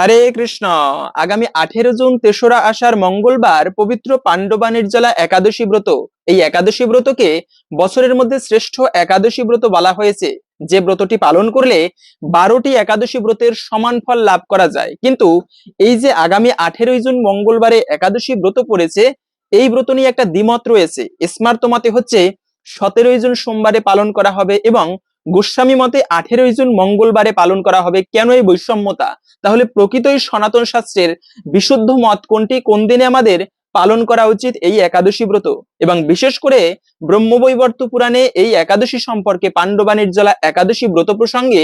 হরে কৃষ্ণ। আগামী আঠেরো জুন তেসরা আষাঢ় মঙ্গলবার পবিত্র পাণ্ডবা নির্জলা একাদশী ব্রত। এই একাদশী ব্রতকে বছরের মধ্যে শ্রেষ্ঠ একাদশী ব্রত বলা হয়েছে। যে ব্রতটি পালন করলে বারোটি একাদশী ব্রতের সমান ফল লাভ করা যায়। কিন্তু এই যে আগামী আঠেরোই জুন মঙ্গলবারে একাদশী ব্রত পড়েছে, এই ব্রত নিয়ে একটা দ্বিমত রয়েছে। স্মার্ত মতে হচ্ছে, সতেরোই জুন সোমবারে পালন করা হবে এবং গোস্বামী মতে আঠেরোই জুন মঙ্গলবারে পালন করা হবে কেন এই বৈষম্যতা? তাহলে প্রকৃতই সনাতন শাস্ত্রের বিশুদ্ধ মত কোনটি? কোন দিনে আমাদের পালন করা উচিত এই একাদশী ব্রত? এবং বিশেষ করে ব্রহ্মবৈবর্ত পুরাণে এই একাদশী সম্পর্কে পাণ্ডবা নির্জলা একাদশী ব্রত প্রসঙ্গে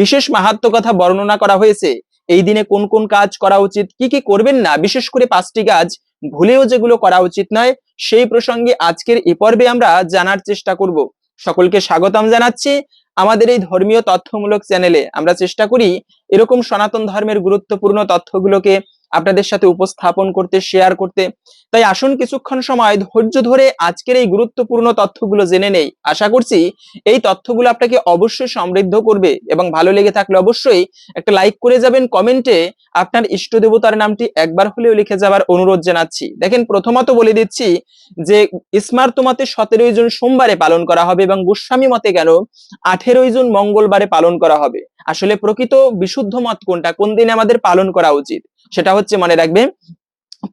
বিশেষ মাহাত্ম কথা বর্ণনা করা হয়েছে। এই দিনে কোন কোন কাজ করা উচিত? কি কি করবেন না? বিশেষ করে পাঁচটি কাজ ভুলেও যেগুলো করা উচিত নয়, সেই প্রসঙ্গে আজকের এ পর্বে আমরা জানার চেষ্টা করব। সকলকে স্বাগতম জানাচ্ছি আমাদের এই ধর্মীয় তথ্যমূলক চ্যানেলে। আমরা চেষ্টা করি এরকম সনাতন ধর্মের গুরুত্বপূর্ণ তথ্যগুলোকে আপনাদের সাথে উপস্থাপন করতে শেয়ার করতে। তাই আসুন কিছুক্ষণ সময় ধৈর্য ধরে আজকের এই গুরুত্বপূর্ণ তথ্যগুলো জেনে নেই। আশা করছি এই তথ্যগুলো আপনাকে অবশ্যই সমৃদ্ধ করবে এবং ভালো লেগে থাকলে অবশ্যই একটা লাইক করে যাবেন। কমেন্টে আপনার ইষ্ট দেবতার নামটি একবার হলেও লিখে যাওয়ার অনুরোধ জানাচ্ছি। দেখেন প্রথমত বলে দিচ্ছি যে স্মার্ত মতে সতেরোই জুন সোমবারে পালন করা হবে এবং গোস্বামী মতে কেন আঠেরোই জুন মঙ্গলবারে পালন করা হবে। আসলে প্রকৃত বিশুদ্ধ মত কোনটা? কোন দিনে আমাদের পালন করা উচিত? সেটা হচ্ছে মনে রাখবে,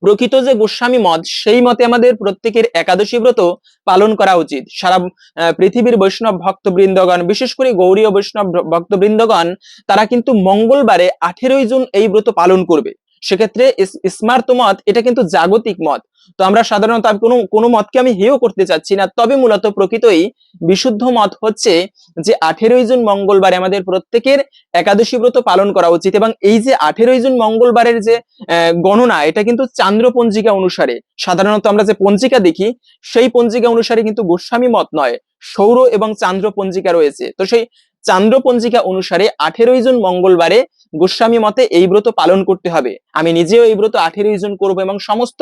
প্রকৃত যে গোস্বামী মত সেই মতে আমাদের প্রত্যেকের একাদশী ব্রত পালন করা উচিত। সারা পৃথিবীর বৈষ্ণব ভক্ত ভক্তবৃন্দগণ, বিশেষ করে গৌরীয় বৈষ্ণব ভক্ত ভক্তবৃন্দগণ, তারা কিন্তু মঙ্গলবারে আঠেরোই জুন এই ব্রত পালন করবে। সেক্ষেত্রে স্মার্ত মত, এটা কিন্তু জাগতিক মত। তো আমরা সাধারণত কোনো কোনো মতকে আমি হেয় করতে চাচ্ছি না। তবে মূলত প্রকৃতই বিশুদ্ধ মত হচ্ছে যে আঠেরোই জুন মঙ্গলবারে আমাদের প্রত্যেকের একাদশী ব্রত পালন করা উচিত এবং এই যে আঠেরোই জুন মঙ্গলবারের যে গণনা, এটা কিন্তু চান্দ্র পঞ্জিকা অনুসারে। সাধারণত আমরা যে পঞ্জিকা দেখি, সেই পঞ্জিকা অনুসারে কিন্তু গোস্বামী মত নয়, সৌর এবং চান্দ্র পঞ্জিকা রয়েছে। তো সেই চান্দ্র পঞ্জিকা অনুসারে আঠেরোই জুন মঙ্গলবারে গোস্বামী মতে এই ব্রত পালন করতে হবে। আমি নিজেও এই ব্রত আঠেরোই জুন করব এবং সমস্ত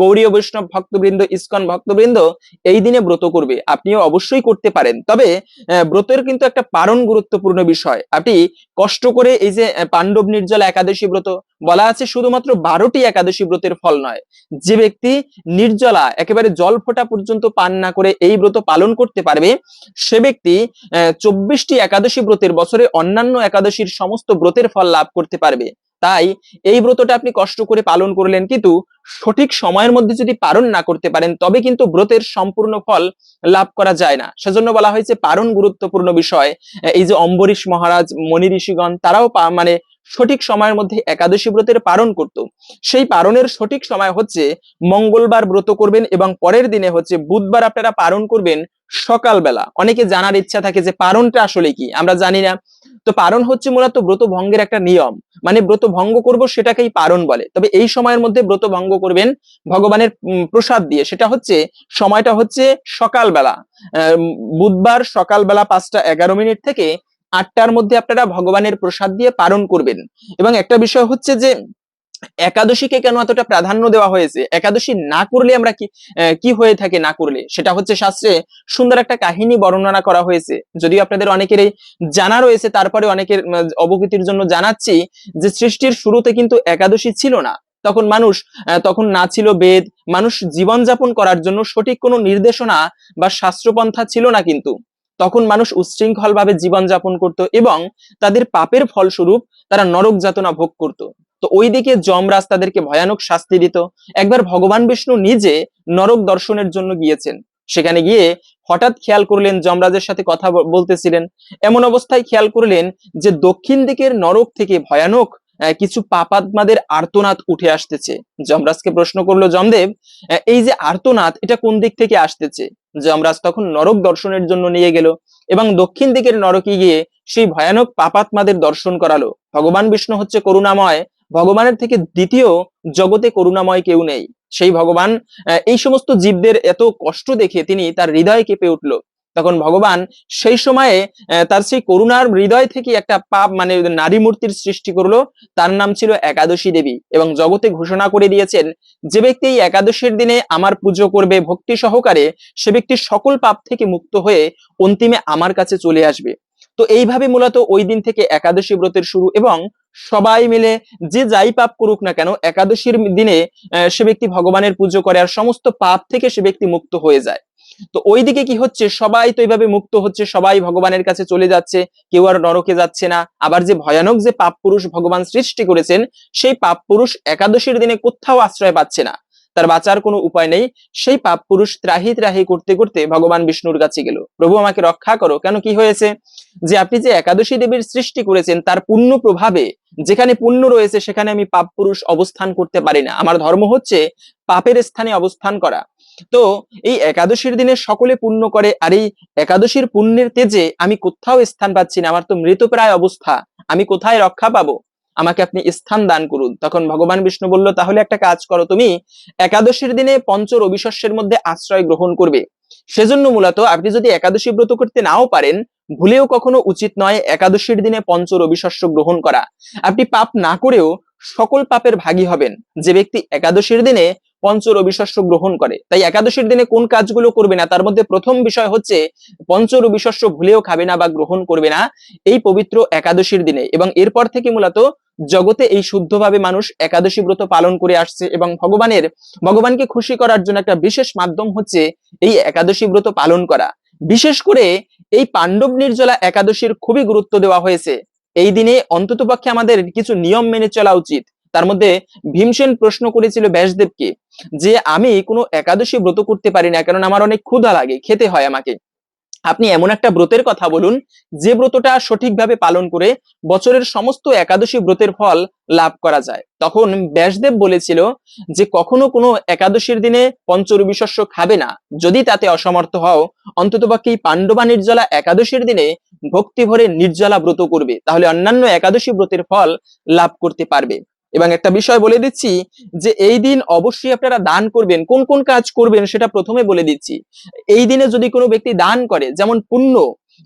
গৌরীয় বৈষ্ণব ভক্তবৃন্দ, ইস্কন ভক্তবৃন্দ এই দিনে ব্রত করবে। আপনিও অবশ্যই করতে পারেন। তবে ব্রতের কিন্তু একটা পারণ গুরুত্বপূর্ণ বিষয়। আপনি কষ্ট করে এই যে পাণ্ডব নির্জল একাদশী ব্রত বলা আছে শুধুমাত্র বারোটি একাদশী ব্রতের ফল নয়। যে ব্যক্তি নির্জলা, একেবারে জল ফোটা পর্যন্ত পান না করে এই ব্রত পালন করতে পারবে, সে ব্যক্তি চব্বিশটি একাদশী ব্রতের বছরে অন্যান্য একাদশীর সমস্ত ব্রতের ফল লাভ করতে পারবে। তাই এই ব্রতটা আপনি কষ্ট করে পালন করলেন কিন্তু সঠিক সময়ের মধ্যে যদি পালন না করতে পারেন, তবে কিন্তু ব্রতের সম্পূর্ণ ফল লাভ করা যায় না। সেজন্য বলা হয়েছে পারণ গুরুত্বপূর্ণ বিষয়। এই যে অম্বরীশ মহারাজ মনি ঋষিগণ, তারাও মানে সঠিক সময়ের মধ্যে একাদশী ব্রতের পালন করত। সেই পালনের সঠিক সময় হচ্ছে মঙ্গলবার ব্রত করবেন এবং পরের দিনে হচ্ছে বুধবার আপনারা পালন করবেন সকালবেলা। অনেকে জানার ইচ্ছা থাকে যে পারণটা আসলে কি? আমরা জানি না। তো পারণ হচ্ছে মূলত ব্রত ভঙ্গের একটা নিয়ম। মানে ব্রত ভঙ্গ করব সেটাকেই পারণ বলে। তবে এই সময়ের মধ্যে ব্রত ভঙ্গ করবেন ভগবানের প্রসাদ দিয়ে। সেটা হচ্ছে সময়টা হচ্ছে সকালবেলা। বুধবার সকালবেলা পাঁচটা এগারো মিনিট থেকে আটটার মধ্যে আপনারা ভগবানের প্রসাদ দিয়ে পালন করবেন। এবং একটা বিষয় হচ্ছে যে, একাদশীকে কেন এতটা প্রাধান্য দেওয়া হয়েছে? একাদশী না করলে আমরা কি কি হয়ে থাকে না করলে? সেটা হচ্ছে শাস্ত্রে সুন্দর একটা কাহিনী বর্ণনা করা হয়েছে। যদিও আপনাদের অনেকেরই জানা রয়েছে, তারপরে অনেকের অবগতির জন্য জানাচ্ছি যে, সৃষ্টির শুরুতে কিন্তু একাদশী ছিল না। তখন মানুষ তখন না ছিল বেদ, মানুষ জীবনযাপন করার জন্য সঠিক কোনো নির্দেশনা বা শাস্ত্রপন্থা ছিল না কিন্তু। তখন মানুষ উচ্ছৃঙ্খল ভাবে জীবনযাপন করত এবং তাদের পাপের ফলস্বরূপ তারা নরক যাতনা ভোগ করত। তো ওইদিকে যমরাজ তাদেরকে ভয়ানক শাস্তি দিত। একবার ভগবান বিষ্ণু নিজে নরক দর্শনের জন্য গিয়েছেন। সেখানে গিয়ে হঠাৎ খেয়াল করলেন যমরাজের সাথে কথা বলতেছিলেন। এমন অবস্থায় খেয়াল করলেন যে দক্ষিণ দিকের নরক থেকে ভয়ানক কিছু পাপাত্মাদের আর্তনাদ উঠে আসতেছে। যমরাজকে প্রশ্ন করল, যমদেব এই যে আর্তনাদ, এটা কোন দিক থেকে আসতেছে? যমরাজ তখন নরক দর্শনের জন্য নিয়ে গেল এবং দক্ষিণ দিকের নরকে গিয়ে সেই ভয়ানক পাপাত্মাদের দর্শন করালো। ভগবান বিষ্ণু হচ্ছে করুণাময়। ভগবানের থেকে দ্বিতীয় জগতে করুণাময় কেউ নেই। সেই ভগবান এই সমস্ত জীবদের এত কষ্ট দেখে তিনি তার হৃদয় কেঁপে উঠল। তখন ভগবান সেই সময়ে তার সেই করুণার হৃদয় থেকে একটা পাপ মানে নারী মূর্তির সৃষ্টি করল। তার নাম ছিল একাদশী দেবী এবং জগতে ঘোষণা করে দিয়েছেন, যে ব্যক্তি এই একাদশীর দিনে আমার পুজো করবে ভক্তি সহকারে, সে ব্যক্তি সকল পাপ থেকে মুক্ত হয়ে অন্তিমে আমার কাছে চলে আসবে। তো এইভাবে মূলত ওই দিন থেকে একাদশী ব্রতের শুরু এবং সবাই মিলে যে যাই পাপ করুক না কেন, একাদশীর দিনে সে ব্যক্তি ভগবানের পুজো করে আর সমস্ত পাপ থেকে সে ব্যক্তি মুক্ত হয়ে যায়। তো ওইদিকে কি হচ্ছে? সবাই তো এইভাবে মুক্ত হচ্ছে, সবাই ভগবানের কাছে চলে যাচ্ছে, কেউ আর নরকে যাচ্ছে না। আবার যে ভয়ানক যে পাপ পুরুষ ভগবান সৃষ্টি করেছেন, সেই পাপ পুরুষ একাদশীর দিনে কোথাও আশ্রয় পাচ্ছে না। তার বাঁচার কোনো উপায় নেই। সেই পাপ পুরুষ ত্রাহি ত্রাহি করতে করতে ভগবান বিষ্ণুর কাছে গেল। প্রভু, আমাকে রক্ষা করো। কেন কি হয়েছে? যে আপনি যে একাদশী দেবীর সৃষ্টি করেছেন, তার পুণ্য প্রভাবে যেখানে পুণ্য রয়েছে, সেখানে আমি পাপ পুরুষ অবস্থান করতে পারি না। আমার ধর্ম হচ্ছে পাপের স্থানে অবস্থান করা। তো এই একাদশীর দিনে সকলে পুণ্য করে আর এই একাদশীর পুণ্যের তেজে আমি কোথাও স্থান পাচ্ছি না। আমার তো মৃতপ্রায় অবস্থা। আমি কোথায় রক্ষা পাবো? আমাকে আপনি স্থান দান করুন। তখন ভগবান বিষ্ণু বলল, তাহলে একটা কাজ করো তুমি। একাদশীর দিনে পঞ্চ রবিশস্যের মধ্যে আশ্রয় গ্রহণ করবে। সেজন্য মূলত আপনি যদি একাদশী ব্রত করতে নাও পারেন, ভুলেও কখনো উচিত নয় একাদশীর দিনে পঞ্চ রবিশস্য গ্রহণ করা। আপনি পাপ না করেও সকল পাপের ভাগী হবেন। যে ব্যক্তি একাদশীর দিনে পঞ্চ রবিশস্য গ্রহণ করে। তাই একাদশীর দিনে কোন কাজগুলো করবে না? তার মধ্যে প্রথম বিষয় হচ্ছে পঞ্চ রবিশস্য ভুলেও খাবে না বা গ্রহণ করবে না। এই পবিত্র একাদশীর দিনে এবং এরপর থেকে মূলত জগতে এই শুদ্ধভাবে মানুষ একাদশী ব্রত পালন করে আসছে এবং ভগবানের, ভগবানকে খুশি করার জন্য একটা বিশেষ মাধ্যম হচ্ছে এই একাদশী ব্রত পালন করা। বিশেষ করে এই পাণ্ডব নির্জলা একাদশীর খুবই গুরুত্ব দেওয়া হয়েছে। এই দিনে অন্ততপক্ষে আমাদের কিছু নিয়ম মেনে চলা উচিত। তার মধ্যে ভীমসেন প্রশ্ন করেছিল ব্যাসদেবকে যে, আমি কোনো একাদশী ব্রত করতে পারি না কারণ আমার অনেক ক্ষুধা লাগে, খেতে হয় আমাকে। আপনি এমন একটা ব্রতের কথা বলুন যে, ব্রতটা সঠিকভাবে পালন করে বছরের সমস্ত একাদশী ব্রতের ফল লাভ করা যায়। তখন ব্যাসদেব বলেছিল যে, কখনো কোনো একাদশীর দিনে পঞ্চরবি শস্য খাবে না। যদি তাতে অসমর্থ হও অন্ততপক্ষে পাণ্ডবা নির্জলা একাদশীর দিনে ভক্তি ভরে নির্জলা ব্রত করবে। তাহলে অন্যান্য একাদশী ব্রতের ফল লাভ করতে পারবে। এবং একটা বিষয় বলে দিচ্ছি যে এই দিন অবশ্যই আপনারা দান করবেন। কোন কোন কাজ করবেন সেটা প্রথমে বলে দিচ্ছি। এই দিনে যদি কোনো ব্যক্তি দান করে, যেমন পুণ্য,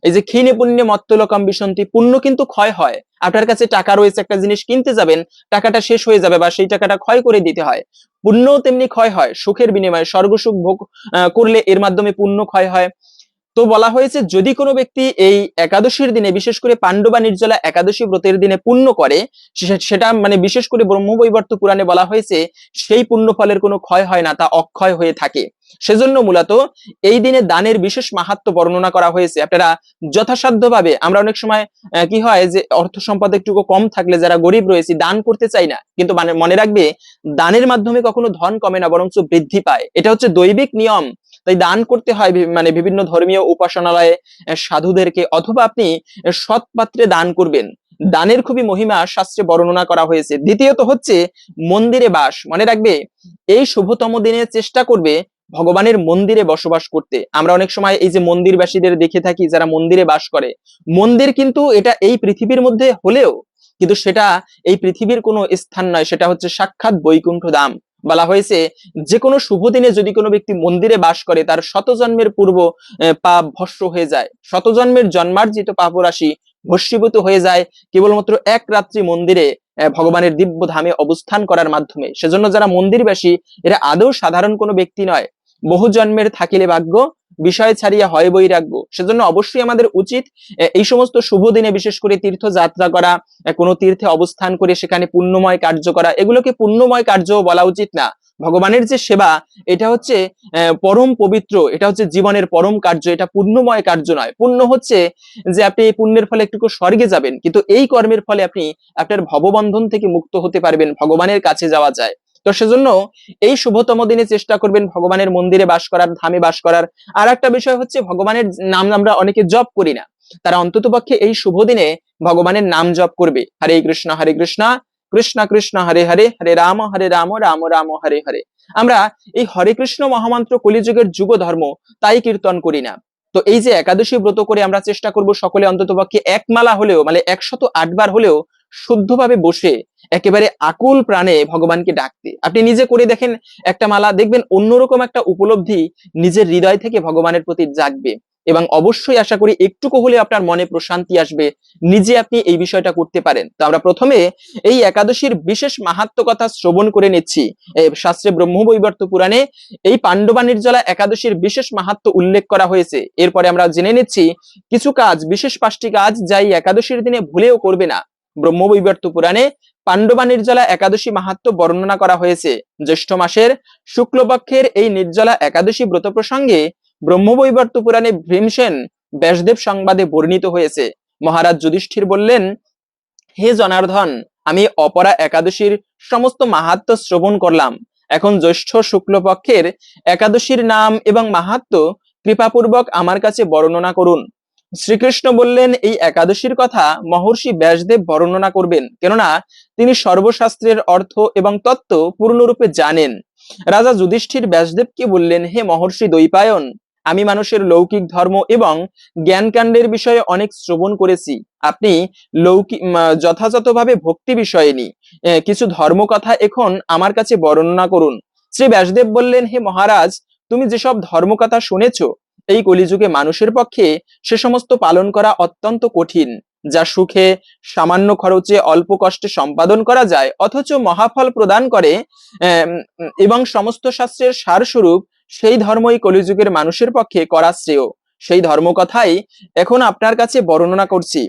এই যে ক্ষীণে পুণ্যে মত্তলকম বিসন্তি পুণ্য কিন্তু ক্ষয় হয়। আপনার কাছে টাকা রয়েছে, একটা জিনিস কিনতে যাবেন, টাকাটা শেষ হয়ে যাবে বা সেই টাকাটা ক্ষয় করে দিতে হয়। পুণ্য তেমনি ক্ষয় হয়, সুখের বিনিময়ে, স্বর্গসুখ ভোগ করলে এর মাধ্যমে পুণ্য ক্ষয় হয়। তো বলা হয়েছে, যদি কোনো ব্যক্তি এই একাদশীর দিনে, বিশেষ করে পাণ্ডবা নির্জলা একাদশী ব্রতের দিনে পুণ্য করে সেটা মানে বিশেষ করে ব্রহ্মবৈবর্ত পুরাণে বলা হয়েছে, সেই পুণ্য ফলের কোনো ক্ষয় হয় না, তা অক্ষয় হয়ে থাকে। সেজন্য মূলত এই দিনে দানের বিশেষ মাহাত্ম বর্ণনা করা হয়েছে। আপনারা যথাসাধ্যভাবে, আমরা অনেক সময় কি হয় যে অর্থ সম্পদ একটুকু কম থাকলে যারা গরিব রয়েছে, দান করতে চাই না। কিন্তু মানে মনে রাখবে, দানের মাধ্যমে কখনো ধন কমে না, বরঞ্চ বৃদ্ধি পায়। এটা হচ্ছে দৈবিক নিয়ম। তাই দান করতে হয় মানে বিভিন্ন ধর্মীয় উপাসনালয়ে সাধুদেরকে, অথবা আপনি সৎ পাত্রে দান করবেন। দানের খুবই মহিমা শাস্ত্রে বর্ণনা করা হয়েছে। দ্বিতীয়ত হচ্ছে, মন্দিরে বাস। মনে রাখবে, এই শুভতম দিনে চেষ্টা করবে ভগবানের মন্দিরে বসবাস করতে। আমরা অনেক সময় এই যে মন্দিরবাসীদের দেখে থাকি, যারা মন্দিরে বাস করে। মন্দির কিন্তু এটা এই পৃথিবীর মধ্যে হলেও, কিন্তু সেটা এই পৃথিবীর কোনো স্থান নয়। সেটা হচ্ছে সাক্ষাৎ বৈকুণ্ঠ ধাম। বলা হয়েছে যে কোনো শুভ দিনে যদি কোনো ব্যক্তি মন্দিরে বাস করে, তার শত জন্মের পূর্ব পাপ ভস্য হয়ে যায়। শত জন্মের জন্মার্জিত পাপরাশি ভস্মীভূত হয়ে যায় কেবলমাত্র এক রাত্রি মন্দিরে ভগবানের দিব্য ধামে অবস্থান করার মাধ্যমে। সেজন্য যারা মন্দিরবাসী, এরা আদৌ সাধারণ কোনো ব্যক্তি নয়। বহু জন্মের থাকিলে ভাগ্য বিষয় ছাড়িয়া হয় বৈরাগ্য। সেজন্য অবশ্যই আমাদের উচিত এই সমস্ত শুভ দিনে বিশেষ করে তীর্থ যাত্রা করা কোনো তীর্থে অবস্থান করে সেখানে পুণ্যময় কার্য করা, এগুলোকে পুণ্যময় কার্য বলা উচিত না। ভগবানের যে সেবা, এটা হচ্ছে পরম পবিত্র, এটা হচ্ছে জীবনের পরম কার্য, এটা পুণ্যময় কার্য নয়। পুণ্য হচ্ছে যে আপনি এই পুণ্যের ফলে একটু স্বর্গে যাবেন, কিন্তু এই কর্মের ফলে আপনি আপনার ভববন্ধন থেকে মুক্ত হতে পারবেন, ভগবানের কাছে যাওয়া যায়। তো সেজন্য এই শুভতম দিনে চেষ্টা করবেন ভগবানের মন্দিরে বাস করার, ধামে বাস করার। আর একটা বিষয় হচ্ছে ভগবানের নাম আমরা অনেকে জপ করি না। তারা অন্তত পক্ষে এই শুভ দিনে ভগবানের নাম জপ করবে। হরে কৃষ্ণ হরে কৃষ্ণ কৃষ্ণ কৃষ্ণ, হরে হরে হরে রাম হরে রাম রাম রাম, হরে হরে। আমরা এই হরে কৃষ্ণ মহামন্ত্র কলিযুগের যুগ ধর্ম তাই কীর্তন করি না। তো এই যে একাদশী ব্রত করে আমরা চেষ্টা করব সকলে অন্তত পক্ষে এক মালা হলেও মানে একশত আটবার হলেও শুদ্ধভাবে বসে একেবারে আকুল প্রাণে ভগবানকে ডাকতে। আপনি নিজে করে দেখেন একটা মালা, দেখবেন অন্যরকম একটা উপলব্ধি নিজের হৃদয় থেকে ভগবানের প্রতি জাগবে এবং অবশ্যই আশা করি একটুকু হলে আপনার মনে প্রশান্তি আসবে, নিজে আপনি এই বিষয়টা করতে পারেন। তো আমরা প্রথমে এই একাদশীর বিশেষ মাহাত্ম কথা শ্রবণ করে নিচ্ছি। শাস্ত্রে ব্রহ্মবৈবর্ত পুরাণে এই পাণ্ডবা নির্জলা একাদশীর বিশেষ মাহাত্ম উল্লেখ করা হয়েছে। এরপরে আমরা জেনে নিচ্ছি কিছু কাজ, বিশেষ পাঁচটি কাজ যা এই একাদশীর দিনে ভুলেও করবে না। ব্রহ্মবৈবর্ত পুরাণে পাণ্ডবা নির্জলা একাদশী মাহাত্ম বর্ণনা করা হয়েছে। জ্যৈষ্ঠ মাসের শুক্লপক্ষের এই নির্জলা একাদশী ব্রত প্রসঙ্গে ব্রহ্মবৈবর্ত পুরাণে ভীমসেন ব্যাসদেব সংবাদে বর্ণিত হয়েছে। মহারাজ যুধিষ্ঠির বললেন, হে জনার্দন, আমি অপরা একাদশীর সমস্ত মাহাত্ম শ্রবণ করলাম। এখন জ্যৈষ্ঠ শুক্লপক্ষের একাদশীর নাম এবং মাহাত্ম কৃপাপূর্বক আমার কাছে বর্ণনা করুন। শ্রীকৃষ্ণ বললেন, এই একাদশীর কথা মহর্ষি ব্যাসদেব বর্ণনা করবেন, কেননা তিনি সর্বশাস্ত্রের অর্থ এবং তত্ত্ব পূর্ণরূপে জানেন। রাজা যুধিষ্ঠির ব্যাসদেবকে বললেন, হে মহর্ষি দৈপায়ন আমি মানুষের লৌকিক ধর্ম এবং জ্ঞানকাণ্ডের বিষয়ে অনেক শ্রবণ করেছি। আপনি লৌকিক যথাযথভাবে ভক্তি বিষয়ে নি। কিছু ধর্মকথা এখন আমার কাছে বর্ণনা করুন। শ্রী ব্যাসদেব বললেন, হে মহারাজ, তুমি যেসব ধর্মকথা শুনেছ এই কলিযুগে মানুষের পক্ষে সে সমস্ত পালন করা অত্যন্ত কঠিন, যা সুখে, সামান্য খরচে অল্প কষ্টে সম্পাদন করা যায়, অথচ মহাফল প্রদান করে এবং সমস্ত শাস্ত্রের সারস্বরূপ সেই ধর্মই কলিযুগের মানুষের পক্ষে করা শ্রেয়। সেই ধর্মকথাই এখন আপনার কাছে বর্ণনা করছি।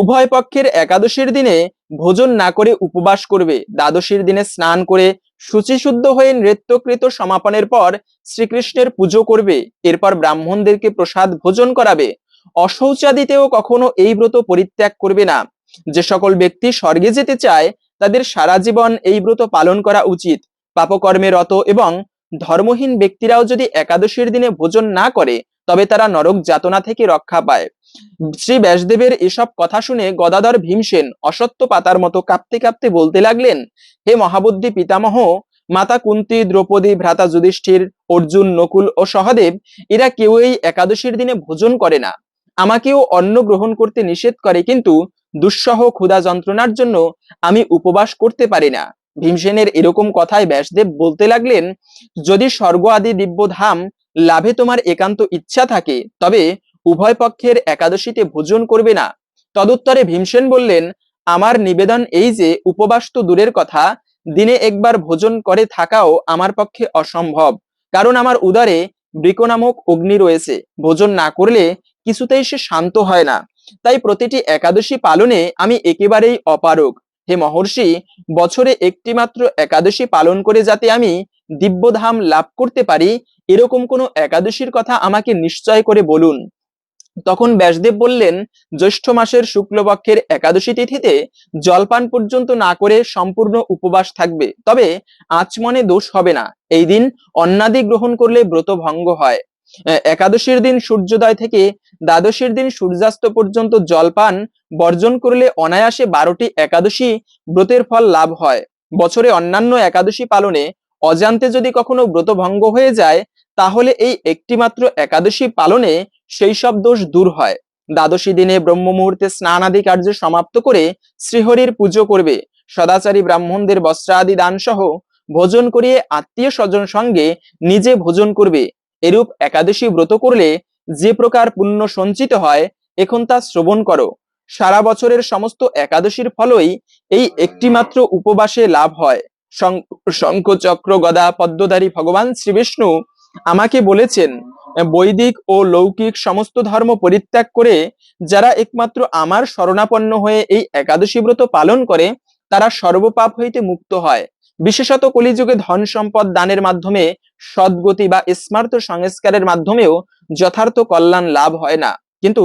উভয় পক্ষের একাদশীর দিনে ভোজন না করে উপবাস করবে, দ্বাদশীর দিনে স্নান করে শুচিশুদ্ধ হয়ে নৃত্যকৃত সমাপনের পর শ্রীকৃষ্ণের পুজো করবে, এরপর ব্রাহ্মণদেরকে প্রসাদ ভোজন করাবে। অশৌচাদিতেও কখনো এই ব্রত পরিত্যাগ করবে না। যে সকল ব্যক্তি স্বর্গে যেতে চায়, তাদের সারা জীবন এই ব্রত পালন করা উচিত। পাপকর্মে রত এবং ধর্মহীন ব্যক্তিরাও যদি একাদশীর দিনে ভোজন না করে তবে তারা নরক যাতনা থেকে রক্ষা পায়। শ্রী ব্যাসদেবের এসব কথা শুনে গদাধর ভীমসেন অসত্য পাতার মতো কাঁপতে কাঁপতে বলতে লাগলেন, হে মহাবুদ্ধি পিতামহ, মাতা কুন্তি, দ্রৌপদী, ভ্রাতা যুধিষ্ঠির, অর্জুন, নকুল ও সহদেব, এরা কেউই একাদশীর দিনে ভোজন করে না। আমাকেও অন্ন গ্রহণ করতে নিষেধ করে, কিন্তু দুঃসহ ক্ষুধা যন্ত্রণার জন্য আমি উপবাস করতে পারি না। ভীমসেনের এরকম কথায় ব্যাসদেব বলতে লাগলেন, যদি স্বর্গ আদি দিব্য ধাম লাভে তোমার একান্ত ইচ্ছা থাকে, তবে উভয় পক্ষের একাদশীতে ভোজন করবে না। তদুত্তরে ভীমসেন বললেন, আমার নিবেদন এই যে, উপবাস তো দূরের কথা, দিনে একবার ভোজন করে থাকাও আমার পক্ষে অসম্ভব, কারণ আমার উদারে বৃক নামক অগ্নি রয়েছে, ভোজন না করলে কিছুতেই সে শান্ত হয় না। তাই প্রতিটি একাদশী পালনে আমি একেবারেই অপারক হে মহর্ষি, বছরে একটি মাত্র একাদশী পালন করে যাতে আমি দিব্যধাম লাভ করতে পারি এরকম কোনো একাদশীর কথা আমাকে নিশ্চয় করে বলুন? তখন ব্যাসদেব বললেন, জ্যৈষ্ঠ মাসের শুক্লপক্ষের একাদশী তিথিতে জলপান পর্যন্ত না করে সম্পূর্ণ উপবাস থাকবে। তবে আচমনে দোষ হবে না। এই দিন অন্নাদি গ্রহণ করলে ব্রত ভঙ্গ হয়। একাদশীর দিন সূর্যোদয় থেকে দ্বাদশীর দিন সূর্যাস্ত পর্যন্ত জলপান বর্জন করলে অনায়াসে বারোটি একাদশী ব্রতের ফল লাভ হয়। বছরে অন্যান্য একাদশী পালনে অজান্তে যদি কখনো ব্রত ভঙ্গ হয়ে যায়, তাহলে এই একটিমাত্র একাদশী পালনে সেই সব দোষ দূর হয়। দ্বাদশী দিনে ব্রহ্ম মুহূর্তে স্নান আদি কার্য সমাপ্ত করে শ্রীহরির পুজো করবে। সদাচারী ব্রাহ্মণদের বস্ত্রাদি দান সহ ভোজন করিয়ে আত্মীয় স্বজন সঙ্গে নিজে ভোজন করবে। এরূপ একাদশী ব্রত করলে যে প্রকার পুণ্য সঞ্চিত হয়, এখন তা শ্রবণ করো। সারা বছরের সমস্ত একাদশীর ফলই এই একটিমাত্র উপবাসে লাভ হয়। শঙ্খ চক্র গদা পদ্মধারী ভগবান শ্রীবিষ্ণু আমাকে বলেছেন, বৈদিক ও লৌকিক সমস্ত ধর্ম পরিত্যাগ করে যারা একমাত্র আমার শরণাপন্ন হয়ে এই একাদশী ব্রত পালন করে, তারা সর্বপাপ হইতে মুক্ত হয়। বিশেষত কলিযুগে ধন সম্পদ দানের মাধ্যমে, সদ্গতি বা স্মার্ত সংস্কারের মাধ্যমেও যথার্থ কল্যাণ লাভ হয় না। কিন্তু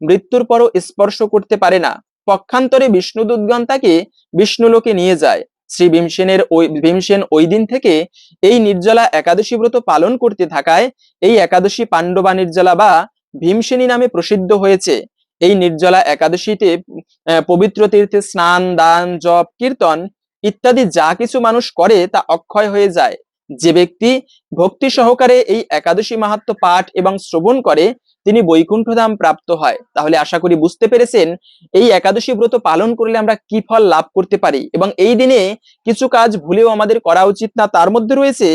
মৃত্যুর পরও স্পর্শ করতে পারে না। পক্ষান্তরে বিষ্ণু বিষ্ণুদূতগণ তাকে বিষ্ণুলোকে নিয়ে যায়। শ্রী ভীমসেনের ওই ভীমসেন ওই দিন থেকে এই নির্জলা একাদশী ব্রত পালন করতে থাকায় এই একাদশী পাণ্ডবা নির্জলা বা ভীমসেনী নামে প্রসিদ্ধ হয়েছে। এই নির্জলা একাদশীতে পবিত্র তীর্থে স্নান, দান, জপ, কীর্তন ইত্যাদি যা কিছু মানুষ করে তা অক্ষয় হয়ে যায়। যে ব্যক্তি ভক্তি সহকারে এই একাদশী মাহাত্ম পাঠ এবং শ্রবণ করে তিনি বৈকুণ্ঠ ধাম প্রাপ্ত হয়। তাহলে আশা করি বুঝতে পেরেছেন এই একাদশী ব্রত পালন করলে আমরা কি ফল লাভ করতে পারি এবং এই দিনে কিছু কাজ ভুলেও আমাদের করা উচিত না। তার মধ্যে রয়েছে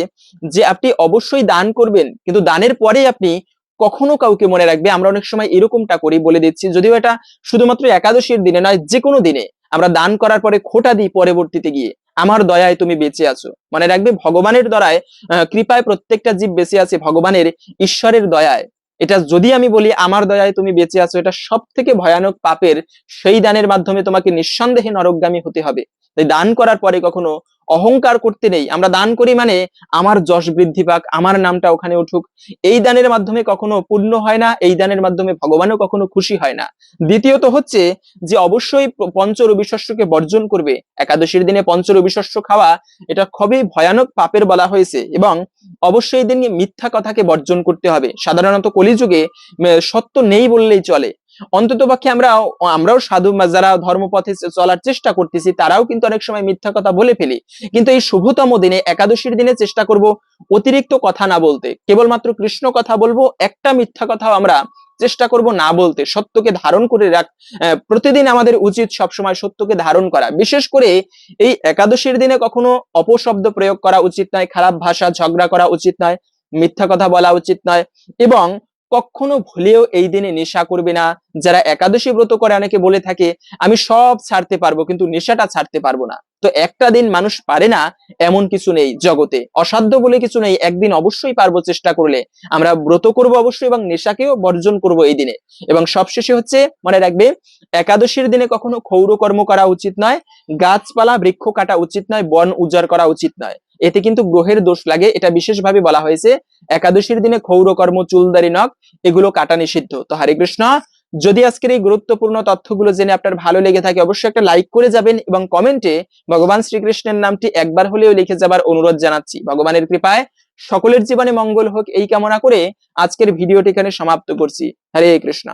যে আপনি অবশ্যই দান করবেন কিন্তু দানের পরে আপনি কখনো কাউকে মনে রাখবে। আমরা অনেক সময় এরকমটা করি বলে দিচ্ছি। যদিও এটা শুধুমাত্র একাদশীর দিনে নয় যে কোনো দিনে। আমরা দান করার পরে খোটা দিই পরবর্তীতে গিয়ে। আমার দয়ায় তুমি বেঁচে আছো। মনে রাখবে ভগবানের আহ, কৃপায় প্রত্যেকটা জীব বেঁচে আছে ভগবানের ঈশ্বরের দয়ায়। এটা যদি আমি বলি, আমার দয়ায় তুমি বেঁচে আছো এটা সব থেকে ভয়ানক পাপের সেই দানের মাধ্যমে তোমাকে নিঃসন্দেহে নরকগামী হতে হবে। তাই দান করার পরে কখনো অহংকার করতে নেই। আমরা দান করি মানে আমার যশ বৃদ্ধি পাক, আমার নামটা ওখানে উঠুক। এই দানের মাধ্যমে কখনো পূর্ণ হয় না, এই দানের মাধ্যমে ভগবানও কখনো খুশি হয় না। দ্বিতীয়ত হচ্ছে যে অবশ্যই পঞ্চ শস্যকে বর্জন করবে। একাদশীর দিনে পঞ্চ শস্য খাওয়া এটা খুবই ভয়ানক পাপের বলা হয়েছে এবং অবশ্যই দিনে মিথ্যা কথাকে বর্জন করতে হবে। সাধারণত কলিযুগে সত্য নেই বললেই চলে। অন্তত পক্ষে আমরা, আমরাও সাধু যারা ধর্মপথে চলার চেষ্টা করতেছি, তারাও কিন্তু অনেক সময় মিথ্যা কথা বলে ফেলি। কিন্তু এই শুভতম দিনে, একাদশীর দিনে চেষ্টা করব অতিরিক্ত কথা না বলতে। কেবলমাত্র কৃষ্ণ কথা বলব, একটা মিথ্যা কথাও আমরা চেষ্টা করব না বলতে। সত্যকে ধারণ করে রাখ প্রতিদিন আমাদের উচিত সবসময় সত্যকে ধারণ করা। বিশেষ করে এই একাদশীর দিনে কখনো অপশব্দ প্রয়োগ করা উচিত নয়, খারাপ ভাষা ঝগড়া করা উচিত নয়, মিথ্যা কথা বলা উচিত নয় এবং কখনো ভুলেও এই দিনে নেশা করবে না। যারা একাদশী ব্রত করে অনেকে বলে থাকে, আমি সব ছাড়তে পারব, কিন্তু নেশাটা ছাড়তে পারব না। তো একটা দিন মানুষ পারে না, এমন কিছু নেই জগতে। অসাধ্য বলে কিছু নেই, একদিন অবশ্যই পারব চেষ্টা করলে। আমরা ব্রত করব অবশ্যই এবং নেশাকেও বর্জন করব এই দিনে। এবং সবশেষে হচ্ছে, মনে রাখবে, একাদশীর দিনে কখনো ক্ষৌর কর্ম করা উচিত নয়, গাছপালা, বৃক্ষ কাটা উচিত নয়, বন উজাড় করা উচিত নয়। এতে কিন্তু গ্রহের দোষ লাগে। এটা বিশেষভাবে বলা হয়েছে, একাদশীর দিনে ক্ষৌর কর্ম, চুলদারি, নখ, এগুলো কাটা নিষিদ্ধ। তো হরে কৃষ্ণ, যদি আজকের এই গুরুত্বপূর্ণ তথ্যগুলো জেনে আপনার ভালো লেগে থাকে, অবশ্যই একটা লাইক করে যাবেন এবং কমেন্টে ভগবান শ্রীকৃষ্ণের নামটি একবার হলেও লিখে যাবার অনুরোধ জানাচ্ছি। ভগবানের কৃপায় সকলের জীবনে মঙ্গল হোক, এই কামনা করে আজকের ভিডিওটি এখানে সমাপ্ত করছি। হরে কৃষ্ণ।